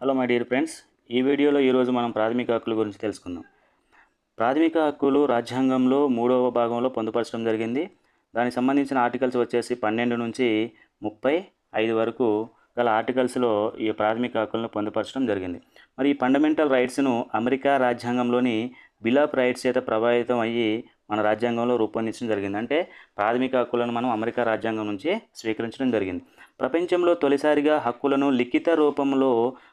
Hello my dear friends ఈ వీడియోలో ఈరోజు మనం ప్రాథమిక హక్కుల గురించి తెలుసుకుందాం. ప్రాథమిక హక్కులు రాజ్యాంగంలో మూడవ భాగంలో పొందుపరచడం జరిగింది. దానికి సంబంధించిన ఆర్టికల్స్ వచ్చేసి పన్నెండు నుంచి ముప్పై ఐదు వరకు గల ఆర్టికల్స్లో ఈ ప్రాథమిక హక్కులను పొందుపరచడం జరిగింది. మరి ఈ ఫండమెంటల్ రైట్స్ను అమెరికా రాజ్యాంగంలోని బిల్ ఆఫ్ రైట్స్ చేత ప్రభావితం అయ్యి మన రాజ్యాంగంలో రూపొందించడం జరిగింది. అంటే ప్రాథమిక హక్కులను మనం అమెరికా రాజ్యాంగం నుంచి స్వీకరించడం జరిగింది. ప్రపంచంలో తొలిసారిగా హక్కులను లిఖిత రూపంలో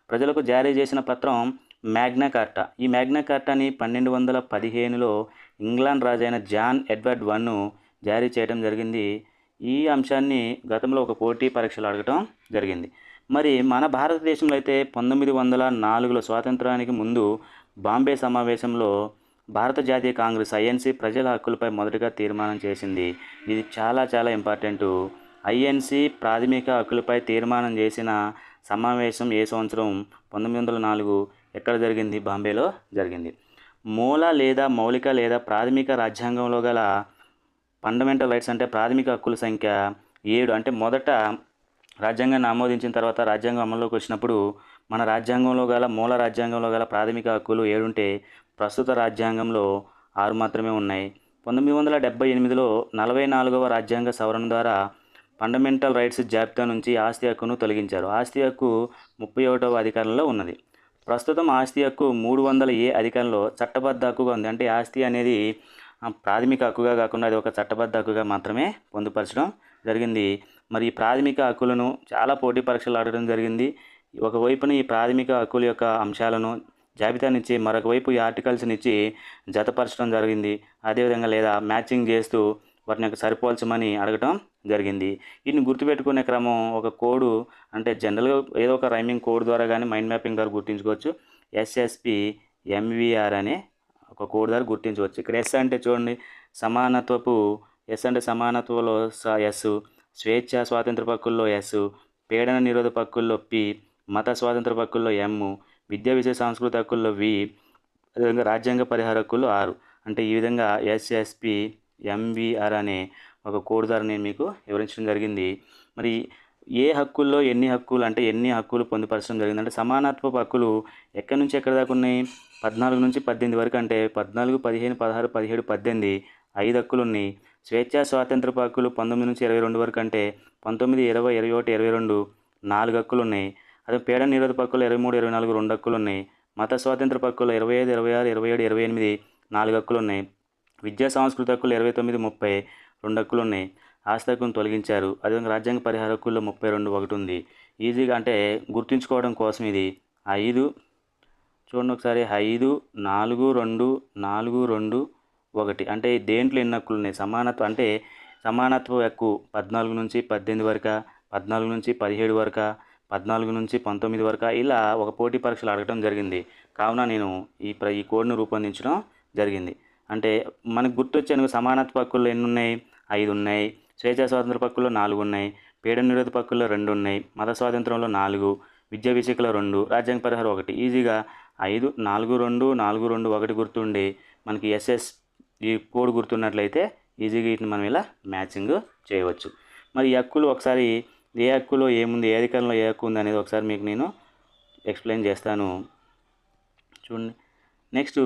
ప్రజలకు జారీ చేసిన పత్రం మ్యాగ్నా కార్టా. ఈ మ్యాగ్నా కార్టాని పన్నెండు వందల పదిహేనులో ఇంగ్లాండ్ రాజైన జాన్ ఎడ్వర్డ్ వన్ను జారీ చేయడం జరిగింది. ఈ అంశాన్ని గతంలో ఒక పోటీ పరీక్షలు అడగటం జరిగింది. మరి మన భారతదేశంలో అయితే పంతొమ్మిది వందల నాలుగులో స్వాతంత్రానికి ముందు బాంబే సమావేశంలో భారత జాతీయ కాంగ్రెస్ ఐఎన్సీ ప్రజల హక్కులపై మొదటగా తీర్మానం చేసింది. ఇది చాలా చాలా ఇంపార్టెంటు ఐఎన్సి ప్రాథమిక హక్కులపై తీర్మానం చేసిన సమావేశం ఏ సంవత్సరం? పంతొమ్మిది వందల నాలుగు. ఎక్కడ జరిగింది? బాంబేలో జరిగింది. మూల లేదా మౌలిక లేదా ప్రాథమిక రాజ్యాంగంలో గల ఫండమెంటల్ రైట్స్ అంటే ప్రాథమిక హక్కుల సంఖ్య ఏడు. అంటే మొదట రాజ్యాంగాన్ని ఆమోదించిన తర్వాత రాజ్యాంగం అమల్లోకి వచ్చినప్పుడు మన రాజ్యాంగంలో గల మూల రాజ్యాంగంలో గల ప్రాథమిక హక్కులు ఏడుంటే ప్రస్తుత రాజ్యాంగంలో ఆరు మాత్రమే ఉన్నాయి. పంతొమ్మిది వందల డెబ్బై ఎనిమిదిలో నలభై నాలుగవ రాజ్యాంగ సవరణ ద్వారా ఫండమెంటల్ రైట్స్ జాబితా నుంచి ఆస్తి హక్కును తొలగించారు. ఆస్తి హక్కు ముప్పై ఒకటవ అధికారంలో ఉన్నది. ప్రస్తుతం ఆస్తి హక్కు మూడు వందల ఏ అధికారంలో చట్టబద్ధ హక్కుగా ఉంది. అంటే ఆస్తి అనేది ప్రాథమిక హక్కుగా కాకుండా అది ఒక చట్టబద్ధ హక్కుగా మాత్రమే పొందుపరచడం జరిగింది. మరి ఈ ప్రాథమిక హక్కులను చాలా పోటీ పరీక్షలు ఆడడం జరిగింది. ఒకవైపున ఈ ప్రాథమిక హక్కుల యొక్క అంశాలను జాబితానిచ్చి మరొక వైపు ఈ ఆర్టికల్స్ నుంచి జతపరచడం జరిగింది. అదేవిధంగా లేదా మ్యాచింగ్ చేస్తూ వాటిని యొక్క సరిపోల్చమని అడగటం జరిగింది. వీటిని గుర్తుపెట్టుకునే క్రమం ఒక కోడు అంటే జనరల్గా ఏదో ఒక రైమింగ్ కోడ్ ద్వారా కానీ మైండ్ మ్యాపింగ్ ద్వారా గుర్తించుకోవచ్చు. ఎస్ఎస్పి ఎంవిఆర్ అనే ఒక కోడ్ ద్వారా గుర్తించవచ్చు. ఇక్కడ ఎస్ అంటే చూడండి సమానత్వపు ఎస్ అంటే సమానత్వంలో స ఎస్ స్వేచ్ఛ స్వాతంత్ర పక్కుల్లో ఎస్ పీడన నిరోధ పక్కుల్లో పి మత స్వాతంత్ర పక్కుల్లో ఎమ్ విద్యా విషయ సాంస్కృతి హక్కుల్లో వి అదేవిధంగా రాజ్యాంగ పరిహార హక్కుల్లో ఆరు. అంటే ఈ విధంగా ఎస్ఎస్పి ఎంవీఆర్ అనే ఒక కోడ్ ద్వారా నేను మీకు వివరించడం జరిగింది. మరి ఏ హక్కుల్లో ఎన్ని హక్కులు అంటే ఎన్ని హక్కులు పొందుపరచడం జరిగింది? అంటే సమానత్వపు హక్కులు ఎక్కడి నుంచి ఎక్కడి దాకా ఉన్నాయి? పద్నాలుగు నుంచి పద్దెనిమిది వరకు అంటే పద్నాలుగు పదిహేను పదహారు పదిహేడు పద్దెనిమిది ఐదు హక్కులు ఉన్నాయి. స్వేచ్ఛా స్వాతంత్ర హక్కులు పంతొమ్మిది నుంచి ఇరవై రెండు వరకు అంటే పంతొమ్మిది ఇరవై ఇరవై ఒకటి ఇరవై రెండు నాలుగు హక్కులు ఉన్నాయి. అదే పేడ నిరోధ హక్కులు ఇరవై మూడు ఇరవై నాలుగు రెండు హక్కులు ఉన్నాయి. మత స్వాతంత్ర హక్కులు ఇరవై ఐదు ఇరవై ఆరు ఇరవై ఏడు ఇరవై ఎనిమిది నాలుగు హక్కులు ఉన్నాయి. విద్యా సాంస్కృతిక హక్కులు ఇరవై తొమ్మిది ముప్పై రెండు హక్కులు ఉన్నాయి ఆస్తి హక్కును తొలగించారు. అదేవిధంగా రాజ్యాంగ పరిహార హక్కుల్లో ముప్పై రెండు ఒకటి ఉంది. ఈజీగా అంటే గుర్తుంచుకోవడం కోసం ఇది. ఐదు చూడండి ఒకసారి. ఐదు నాలుగు రెండు నాలుగు రెండు ఒకటి. అంటే దేంట్లో ఎన్ని హక్కులు ఉన్నాయి? సమానత్వం అంటే సమానత్వ హక్కు పద్నాలుగు నుంచి పద్దెనిమిది వరకు పద్నాలుగు నుంచి పదిహేడు వరకు పద్నాలుగు నుంచి పంతొమ్మిది వరకు ఇలా ఒక పోటీ పరీక్షలు అడగడం జరిగింది. కావున నేను ఈ ప్ర ఈ కోడ్ను రూపొందించడం జరిగింది. అంటే మనకు గుర్తొచ్చేందుకు సమానత్వ హక్కుల్లో ఎన్ని ఉన్నాయి ఐదు ఉన్నాయి స్వేచ్ఛా స్వాతంత్ర హక్కుల్లో నాలుగు ఉన్నాయి పీడ నిరోధ హక్కుల్లో రెండు ఉన్నాయి మత స్వాతంత్రంలో నాలుగు. విద్యా విషయకుల రెండు. రాజ్యాంగ పరిహారం ఒకటి. ఈజీగా ఐదు నాలుగు రెండు నాలుగు రెండు ఒకటి గుర్తుండి మనకి ఎస్ఎస్ ఈ కోడ్ గుర్తున్నట్లయితే ఈజీగా వీటిని మనం ఇలా మ్యాచింగ్ చేయవచ్చు. మరి ఈ హక్కులు ఒకసారి ఏ హక్కులో ఏముంది? ఏ అధికారంలో ఏ హక్కు ఉంది అనేది ఒకసారి మీకు నేను ఎక్స్ప్లెయిన్ చేస్తాను. చూడండి. నెక్స్ట్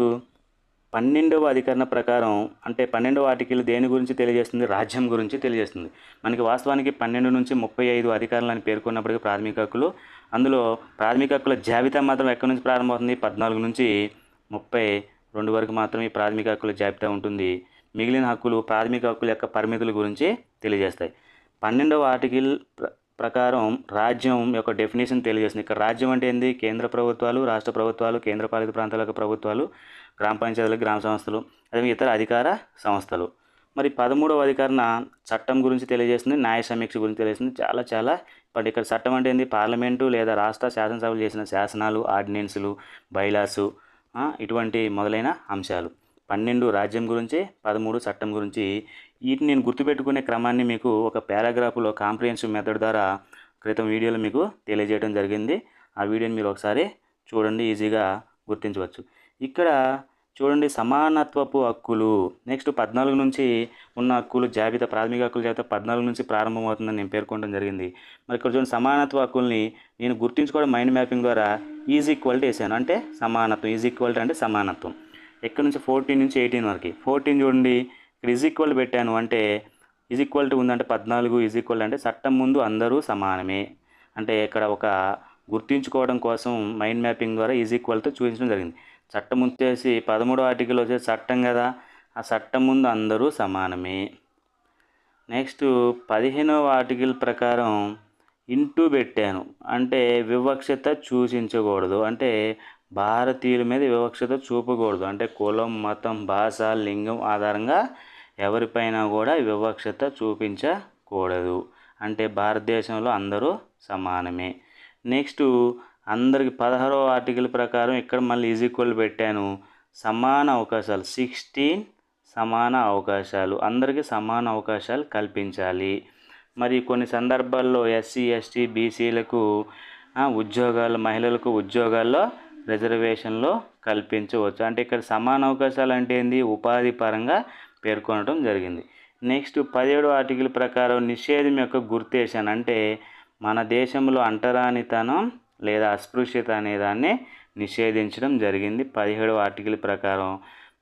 పన్నెండవ అధికరణ ప్రకారం అంటే పన్నెండవ ఆర్టికల్ దేని గురించి తెలియజేస్తుంది? రాజ్యం గురించి తెలియజేస్తుంది. మనకి వాస్తవానికి పన్నెండు నుంచి ముప్పై ఐదు అధికారులను పేర్కొన్నప్పటికీ ప్రాథమిక హక్కులు. అందులో ప్రాథమిక హక్కుల జాబితా మాత్రం ఎక్కడి నుంచి ప్రారంభమవుతుంది? పద్నాలుగు నుంచి ముప్పై రెండు వరకు మాత్రం ఈ ప్రాథమిక హక్కుల జాబితా ఉంటుంది. మిగిలిన హక్కులు ప్రాథమిక హక్కుల యొక్క పరిమితుల గురించి తెలియజేస్తాయి. పన్నెండవ ఆర్టికల్ ప్రకారం రాజ్యం యొక్క డెఫినేషన్ తెలియజేస్తుంది. ఇక్కడ రాజ్యం అంటే ఏంది? కేంద్ర ప్రభుత్వాలు రాష్ట్ర ప్రభుత్వాలు కేంద్రపాలిత ప్రాంతాల యొక్క ప్రభుత్వాలు. గ్రామ పంచాయతీలు గ్రామ సంస్థలు అదే ఇతర అధికార సంస్థలు. మరి పదమూడవ అధికారణ చట్టం గురించి తెలియజేస్తుంది న్యాయ సమీక్ష గురించి తెలియజేస్తుంది. చాలా చాలా బట్ ఇక్కడ చట్టం అంటే ఏంది? పార్లమెంటు లేదా రాష్ట్ర శాసనసభలు చేసిన శాసనాలు ఆర్డినెన్సులు బైలాసు ఇటువంటి మొదలైన అంశాలు. పన్నెండు రాజ్యం గురించి పదమూడు చట్టం గురించి. వీటిని నేను గుర్తుపెట్టుకునే క్రమాన్ని మీకు ఒక పారాగ్రాఫ్లో కాంప్రిహెన్సివ్ మెథడ్ ద్వారా క్రితం వీడియోలో మీకు తెలియజేయడం జరిగింది. ఆ వీడియోని మీరు ఒకసారి చూడండి ఈజీగా గుర్తించవచ్చు. ఇక్కడ చూడండి సమానత్వపు హక్కులు. నెక్స్ట్ పద్నాలుగు నుంచి ఉన్న హక్కులు జాబితా ప్రాథమిక హక్కుల జాబితా పద్నాలుగు నుంచి ప్రారంభమవుతుందని నేను పేర్కొనడం జరిగింది. మరి ఇక్కడ చూడండి సమానత్వ హక్కుల్ని నేను గుర్తించుకోవడం మైండ్ మ్యాపింగ్ ద్వారా ఈజ్ ఈక్వాలిటీ వేసాను అంటే సమానత్వం. ఈజ్ ఈక్వాలిటీ అంటే సమానత్వం. ఎక్కడి నుంచి? ఫోర్టీన్ నుంచి ఎయిటీన్ వరకు. ఫోర్టీన్ చూడండి ఇక్కడ ఈజ్ ఈక్వల్ పెట్టాను అంటే ఈజ్ ఈక్వాలిటీ ఉందంటే పద్నాలుగు ఈజ్ ఈక్వల్ అంటే చట్టం ముందు అందరూ సమానమే. అంటే ఇక్కడ ఒక గుర్తించుకోవడం కోసం మైండ్ మ్యాపింగ్ ద్వారా ఈజ్ ఈక్వల్తో చూపించడం జరిగింది. చట్టం వచ్చేసి పదమూడో ఆర్టికల్ వచ్చేసి చట్టం కదా. ఆ చట్టం ముందు అందరూ సమానమే. నెక్స్ట్ పదిహేనవ ఆర్టికల్ ప్రకారం ఇంటూ పెట్టాను. అంటే వివక్షత సూచించకూడదు అంటే భారతీయుల మీద వివక్షత చూపకూడదు. అంటే కులం మతం భాష లింగం ఆధారంగా ఎవరిపైన కూడా వివక్షత చూపించకూడదు. అంటే భారతదేశంలో అందరూ సమానమే. నెక్స్ట్ అందరికి పదహారవ ఆర్టికల్ ప్రకారం ఇక్కడ మళ్ళీ ఈజ్ ఈక్వల్ పెట్టాను. సమాన అవకాశాలు సిక్స్టీన్ సమాన అవకాశాలు అందరికీ సమాన అవకాశాలు కల్పించాలి. మరి కొన్ని సందర్భాల్లో ఎస్సీ ఎస్టీ బీసీలకు ఉద్యోగాలు మహిళలకు ఉద్యోగాల్లో రిజర్వేషన్లో కల్పించవచ్చు. అంటే ఇక్కడ సమాన అవకాశాలు అంటే ఏంది? ఉపాధి పరంగా పేర్కొనడం జరిగింది. నెక్స్ట్ పదిహేడు ఆర్టికల్ ప్రకారం నిషేధం యొక్క గుర్తేశాను అంటే మన దేశంలో అంటరానితనం లేదా అస్పృశ్యత అనే దాన్ని నిషేధించడం జరిగింది. పదిహేడవ ఆర్టికల్ ప్రకారం.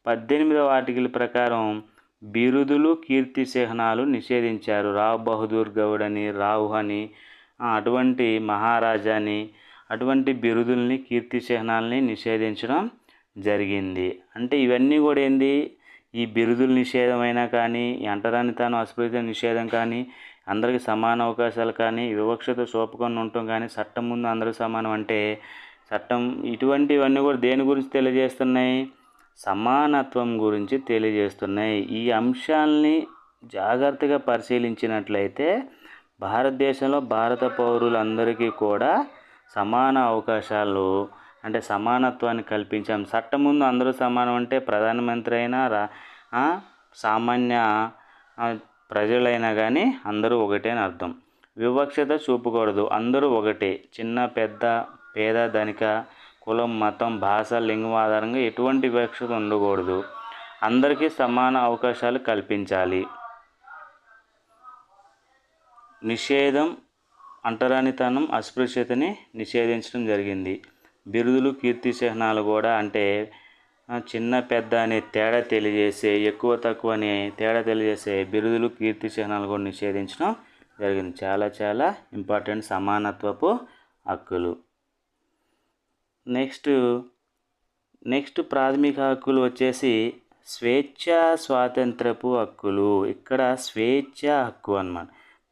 పద్దెనిమిదవ ఆర్టికల్ ప్రకారం బిరుదులు కీర్తి చిహ్నాలు నిషేధించారు. రావు బహదూర్ గౌడ్ అని రావు అని అటువంటి మహారాజా అని అటువంటి బిరుదుల్ని కీర్తి చిహ్నాలని నిషేధించడం జరిగింది. అంటే ఇవన్నీ కూడా ఏంది? ఈ బిరుదుల నిషేధమైనా కానీ ఈ అంటరానితనం అస్పృశ్యత నిషేధం కానీ అందరికీ సమాన అవకాశాలు కానీ వివక్షత చూపకుండా ఉండటం కానీ చట్టం ముందు అందరూ సమానం అంటే చట్టం ఇటువంటివన్నీ కూడా దేని గురించి తెలియజేస్తున్నాయి? సమానత్వం గురించి తెలియజేస్తున్నాయి. ఈ అంశాలని జాగ్రత్తగా పరిశీలించినట్లయితే భారతదేశంలో భారత పౌరులందరికీ కూడా సమాన అవకాశాలు అంటే సమానత్వాన్ని కల్పించాం. చట్టం ముందు అందరూ సమానం అంటే ప్రధానమంత్రి అయినా రా సామాన్య ప్రజలైనా కానీ అందరూ ఒకటే అని అర్థం. వివక్షత చూపకూడదు. అందరూ ఒకటే. చిన్న పెద్ద పేద ధనిక కులం మతం భాష లింగం ఆధారంగా ఎటువంటి వివక్షత ఉండకూడదు. అందరికీ సమాన అవకాశాలు కల్పించాలి. నిషేధం అంటరానితనం అస్పృశ్యతని నిషేధించడం జరిగింది. బిరుదులు కీర్తి చిహ్నాలు కూడా అంటే చిన్న పెద్ద అనే తేడా తెలియజేసే ఎక్కువ తక్కువ అనే తేడా తెలియజేసే బిరుదులు కీర్తి చిహ్నాలు కూడా నిషేధించడం జరిగింది. చాలా చాలా ఇంపార్టెంట్ సమానత్వపు హక్కులు. నెక్స్ట్ నెక్స్ట్ ప్రాథమిక హక్కులు వచ్చేసి స్వేచ్ఛ స్వాతంత్రపు హక్కులు. ఇక్కడ స్వేచ్ఛ హక్కు అన్నమాట.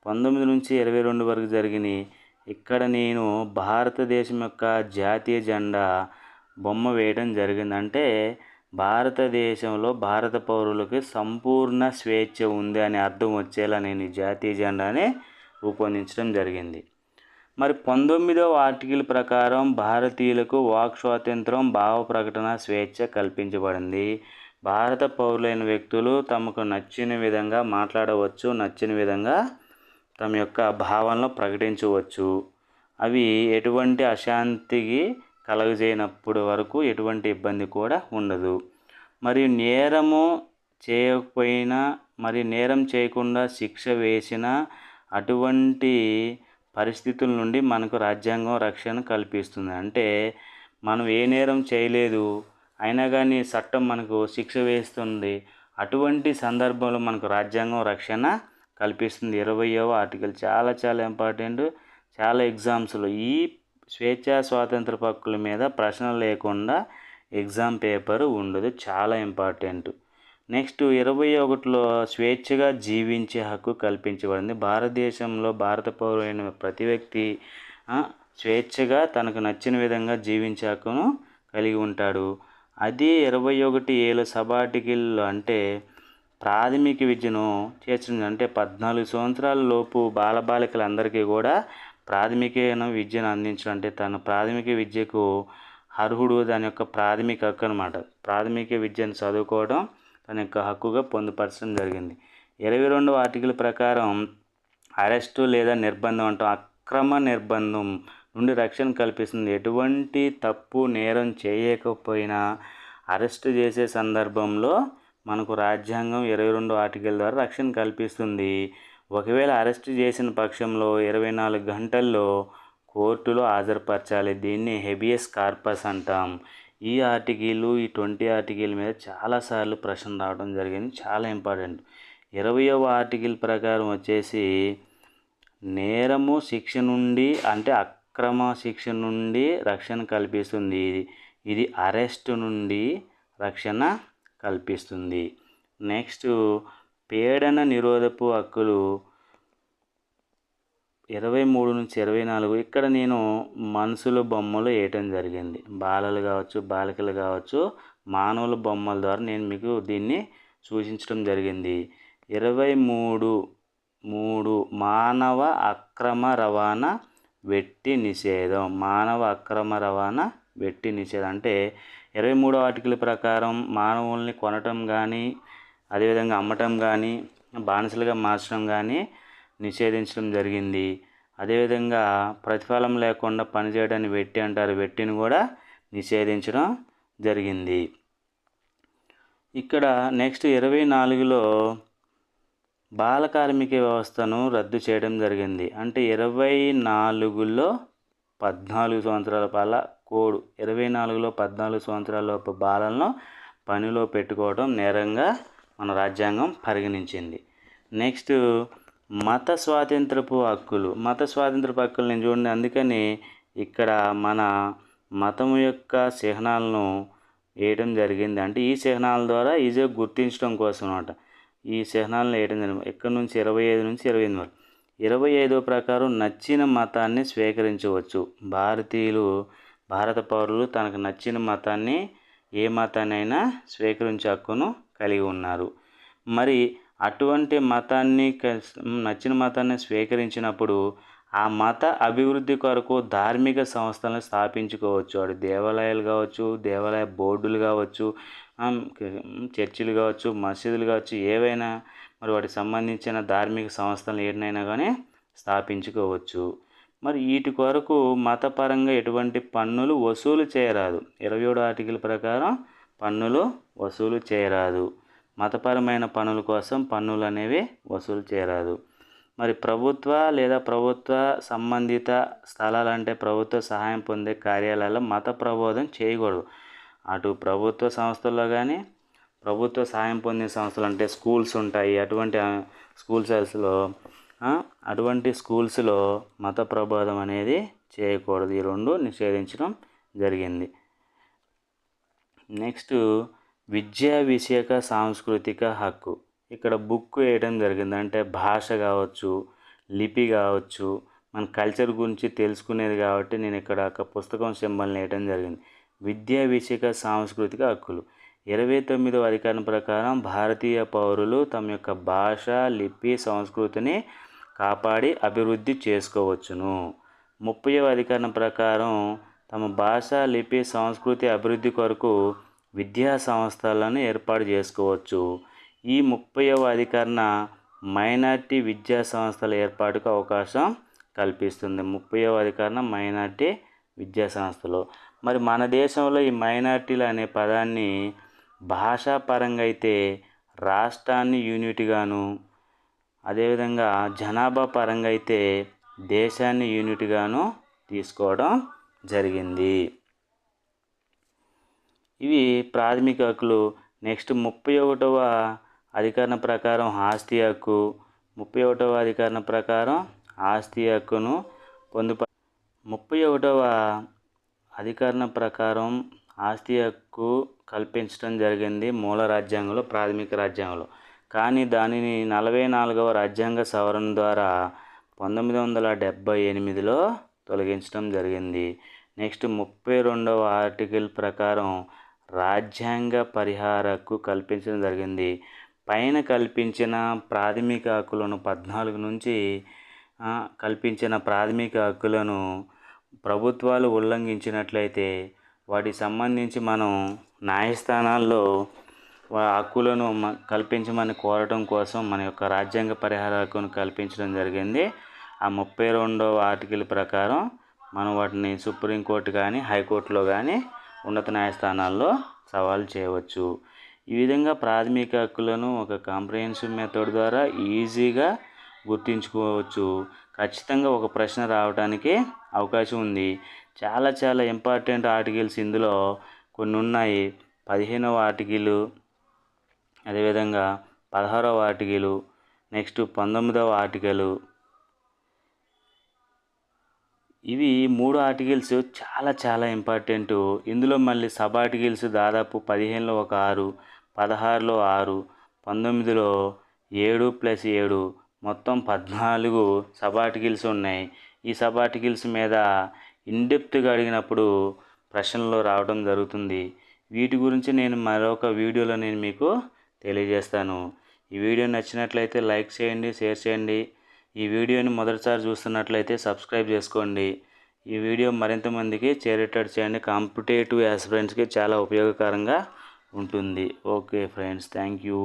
పంతొమ్మిది నుంచి ఇరవై రెండు వరకు జరిగినాయి. ఇక్కడ నేను భారతదేశం యొక్క జాతీయ జెండా బొమ్మ వేయడం జరిగింది అంటే భారతదేశంలో భారత పౌరులకి సంపూర్ణ స్వేచ్ఛ ఉంది అని అర్థం వచ్చేలా నేను జాతీయ జెండాని రూపొందించడం జరిగింది. మరి పంతొమ్మిదవ ఆర్టికల్ ప్రకారం భారతీయులకు వాక్ స్వాతంత్రం భావ ప్రకటన స్వేచ్ఛ కల్పించబడింది. భారత పౌరులైన వ్యక్తులు తమకు నచ్చిన విధంగా మాట్లాడవచ్చు నచ్చిన విధంగా తమ యొక్క భావనలు ప్రకటించవచ్చు. అవి ఎటువంటి అశాంతికి కలగజేయనప్పుడు వరకు ఎటువంటి ఇబ్బంది కూడా ఉండదు. మరియు నేరము చేయకపోయినా మరి నేరం చేయకుండా శిక్ష వేసిన అటువంటి పరిస్థితుల నుండి మనకు రాజ్యాంగం రక్షణ కల్పిస్తుంది. అంటే మనం ఏ నేరం చేయలేదు అయినా కానీ చట్టం మనకు శిక్ష వేస్తుంది. అటువంటి సందర్భంలో మనకు రాజ్యాంగం రక్షణ కల్పిస్తుంది. ఇరవయవ ఆర్టికల్ చాలా చాలా ఇంపార్టెంట్ చాలా ఎగ్జామ్స్లో ఈ స్వేచ్ఛ స్వాతంత్ర హక్కుల మీద ప్రశ్న లేకుండా ఎగ్జామ్ పేపర్ ఉండదు. చాలా ఇంపార్టెంట్. నెక్స్ట్ ఇరవై ఒకటిలో స్వేచ్ఛగా జీవించే హక్కు కల్పించబడింది. భారతదేశంలో భారత పౌరులైన ప్రతి వ్యక్తి స్వేచ్ఛగా తనకు నచ్చిన విధంగా జీవించే హక్కును కలిగి ఉంటాడు. అది ఇరవై ఒకటి ఏళ్ళ సబాటికల్ అంటే ప్రాథమిక విద్యను చేర్చింది. అంటే పద్నాలుగు సంవత్సరాల లోపు బాలబాలికలందరికీ కూడా ప్రాథమిక విద్యను అందించడం అంటే తన ప్రాథమిక విద్యకు అర్హుడు దాని యొక్క ప్రాథమిక హక్కు అనమాట ప్రాథమిక విద్యను చదువుకోవడం తన యొక్క హక్కుగా పొందుపరచడం జరిగింది. ఇరవై రెండవ ఆర్టికల్ ప్రకారం అరెస్టు లేదా నిర్బంధం అంటాం అక్రమ నిర్బంధం నుండి రక్షణ కల్పిస్తుంది. ఎటువంటి తప్పు నేరం చేయకపోయినా అరెస్ట్ చేసే సందర్భంలో మనకు రాజ్యాంగం ఇరవై రెండు ఆర్టికల్ ద్వారా రక్షణ కల్పిస్తుంది. ఒకవేళ అరెస్ట్ చేసిన పక్షంలో ఇరవై నాలుగు గంటల్లో కోర్టులో హాజరుపరచాలి. దీన్ని హెబియస్ కార్పస్ అంటాం. ఈ ఆర్టికల్ ఈ ట్వంటీ ఆర్టికల్ మీద చాలాసార్లు ప్రశ్న రావడం జరిగింది. చాలా ఇంపార్టెంట్. ఇరవయవ ఆర్టికల్ ప్రకారం వచ్చేసి నేరము శిక్ష నుండి అంటే అక్రమ శిక్ష నుండి రక్షణ కల్పిస్తుంది. ఇది ఇది అరెస్ట్ నుండి రక్షణ కల్పిస్తుంది. నెక్స్ట్ పీడన నిరోధపు హక్కులు ఇరవై మూడు నుంచి ఇరవై నాలుగు. ఇక్కడ నేను మనుషుల బొమ్మలు వేయటం జరిగింది. బాలలు కావచ్చు బాలికలు కావచ్చు మానవుల బొమ్మల ద్వారా నేను మీకు దీన్ని సూచించడం జరిగింది. ఇరవై మూడు మూడు మానవ అక్రమ రవాణా వెట్టి నిషేధం. మానవ అక్రమ రవాణా వెట్టి నిషేధం. అంటే ఇరవై మూడో ఆర్టికల్ ప్రకారం మానవుల్ని కొనటం కానీ అదేవిధంగా అమ్మటం కానీ బానిసలుగా మార్చడం కానీ నిషేధించడం జరిగింది. అదేవిధంగా ప్రతిఫలం లేకుండా పనిచేయడాన్ని వెట్టి అంటారు. వెట్టిని కూడా నిషేధించడం జరిగింది. ఇక్కడ నెక్స్ట్ ఇరవై నాలుగులో బాల కార్మిక వ్యవస్థను రద్దు చేయడం జరిగింది. అంటే ఇరవై నాలుగులో పద్నాలుగు సంవత్సరాల పాల కోడ్ ఇరవై నాలుగులో పద్నాలుగు సంవత్సరాల లోపు బాలలను పనిలో పెట్టుకోవడం నేరంగా మన రాజ్యాంగం పరిగణించింది. నెక్స్ట్ మత స్వాతంత్రపు హక్కులు. మత స్వాతంత్రపు హక్కులు నేను చూడండి అందుకని ఇక్కడ మన మతం యొక్క చిహ్నాలను వేయడం జరిగింది. అంటే ఈ చిహ్నాల ద్వారా ఈజీగా గుర్తించడం కోసం అనమాట ఈ చిహ్నాలను వేయడం జరిగింది. ఇక్కడ నుంచి? ఇరవై ఐదు నుంచి ఇరవై ఎనిమిది వరకు. ఇరవై ఐదో ప్రకారం నచ్చిన మతాన్ని స్వీకరించవచ్చు. భారతీయులు భారత పౌరులు తనకు నచ్చిన మతాన్ని ఏ మతాన్ని అయినా స్వీకరించే హక్కును కలిగి ఉన్నారు. మరి అటువంటి మతాన్ని నచ్చిన మతాన్ని స్వీకరించినప్పుడు ఆ మత అభివృద్ధి కొరకు ధార్మిక సంస్థలను స్థాపించుకోవచ్చు. అటు దేవాలయాలు కావచ్చు దేవాలయ బోర్డులు కావచ్చు చర్చిలు కావచ్చు మసీదులు కావచ్చు ఏవైనా మరి వాటికి సంబంధించిన ధార్మిక సంస్థలు ఏదైనా కానీ స్థాపించుకోవచ్చు. మరి వీటి కొరకు మతపరంగా ఎటువంటి పన్నులు వసూలు చేయరాదు. ఇరవై ఏడు ఆర్టికల్ ప్రకారం పన్నులు వసూలు చేయరాదు. మతపరమైన పనుల కోసం పన్నులు అనేవి వసూలు చేయరాదు. మరి ప్రభుత్వ లేదా ప్రభుత్వ సంబంధిత స్థలాలంటే ప్రభుత్వ సహాయం పొందే కార్యాలయాల్లో మత ప్రబోధం చేయకూడదు. అటు ప్రభుత్వ సంస్థల్లో కానీ ప్రభుత్వ సహాయం పొందిన సంస్థలు అంటే స్కూల్స్ ఉంటాయి. అటువంటి స్కూల్స్లో అటువంటి స్కూల్స్లో మత ప్రబోధం అనేది చేయకూడదు. ఈ రెండు నిషేధించడం జరిగింది. నెక్స్ట్ విద్యా విషయక సాంస్కృతిక హక్కు. ఇక్కడ బుక్ వేయడం జరిగింది. అంటే భాష కావచ్చు లిపి కావచ్చు మన కల్చర్ గురించి తెలుసుకునేది కాబట్టి నేను ఇక్కడ ఒక పుస్తకం సింబల్ని వేయడం జరిగింది. విద్యా విషయక సాంస్కృతిక హక్కులు. ఇరవై తొమ్మిదవ అధికారం ప్రకారం భారతీయ పౌరులు తమ యొక్క భాష లిపి సంస్కృతిని కాపాడి అభివృద్ధి చేసుకోవచ్చును. ముప్పైవ అధికారం ప్రకారం తమ భాష లిపి సంస్కృతి అభివృద్ధి కొరకు విద్యా సంస్థలను ఏర్పాటు చేసుకోవచ్చు. ఈ ముప్పైవ అధికరణ మైనార్టీ విద్యా సంస్థల ఏర్పాటుకు అవకాశం కల్పిస్తుంది. ముప్పైవ అధికరణ మైనార్టీ విద్యా సంస్థలు. మరి మన దేశంలో ఈ మైనార్టీలు అనే పదాన్ని భాషాపరంగా అయితే రాష్ట్రాన్ని యూనిట్గాను అదేవిధంగా జనాభా పరంగా అయితే దేశాన్ని యూనిట్గాను తీసుకోవడం జరిగింది. ఇవి ప్రాథమిక హక్కులు. నెక్స్ట్ ముప్పై ఒకటవ అధికరణ ప్రకారం ఆస్తి హక్కు. ముప్పై ఒకటవ అధికరణ ప్రకారం ఆస్తి హక్కును పొందుప ముప్పై ఒకటవ అధికరణ ప్రకారం ఆస్తి హక్కు కల్పించడం జరిగింది మూల రాజ్యాంగంలో ప్రాథమిక రాజ్యాంగంలో. కానీ దానిని నలభై నాలుగవ రాజ్యాంగ సవరణ ద్వారా పంతొమ్మిది వందల డెబ్భై ఎనిమిదిలో తొలగించడం జరిగింది. నెక్స్ట్ ముప్పై రెండవ ఆర్టికల్ ప్రకారం రాజ్యాంగ పరిహార హక్కు కల్పించడం జరిగింది. పైన కల్పించిన ప్రాథమిక హక్కులను పద్నాలుగు నుంచి కల్పించిన ప్రాథమిక హక్కులను ప్రభుత్వాలు ఉల్లంఘించినట్లయితే వాటికి సంబంధించి మనం న్యాయస్థానాల్లో హక్కులను కల్పించమని కోరటం కోసం మన యొక్క రాజ్యాంగ పరిహార హక్కును కల్పించడం జరిగింది. ఆ ముప్పై రెండవ ఆర్టికల్ ప్రకారం మనం వాటిని సుప్రీంకోర్టు కానీ హైకోర్టులో కానీ ఉన్నత న్యాయస్థానాల్లో సవాలు చేయవచ్చు. ఈ విధంగా ప్రాథమిక హక్కులను ఒక కాంప్రహెన్సివ్ మెథడ్ ద్వారా ఈజీగా గుర్తించుకోవచ్చు. ఖచ్చితంగా ఒక ప్రశ్న రావడానికి అవకాశం ఉంది. చాలా చాలా ఇంపార్టెంట్ ఆర్టికల్స్ ఇందులో కొన్ని ఉన్నాయి. పదిహేనవ ఆర్టికలు అదేవిధంగా పదహారవ ఆర్టికలు నెక్స్ట్ పంతొమ్మిదవ ఆర్టికలు ఇవి మూడు ఆర్టికల్స్ చాలా చాలా ఇంపార్టెంట్. ఇందులో మళ్ళీ సబ్ ఆర్టికల్స్ దాదాపు పదిహేనులో ఒక ఆరు పదహారులో ఆరు పంతొమ్మిదిలో ఏడు ప్లస్ ఏడు మొత్తం పద్నాలుగు సబ్ ఆర్టికల్స్ ఉన్నాయి. ఈ సబ్ ఆర్టికల్స్ మీద ఇన్డెప్త్గా అడిగినప్పుడు ప్రశ్నలు రావడం జరుగుతుంది. వీటి గురించి నేను మరొక వీడియోలో నేను మీకు తెలియజేస్తాను. ఈ వీడియో నచ్చినట్లయితే లైక్ చేయండి షేర్ చేయండి. ఈ వీడియోని మొదటిసారి చూస్తున్నట్లయితే సబ్స్క్రైబ్ చేసుకోండి. ఈ వీడియో మరింత మందికి చేరేటట్టు చేయండి. కాంపిటేటివ్ యాస్పిరెంట్స్కి చాలా ఉపయోగకరంగా ఉంటుంది. Okay friends thank you.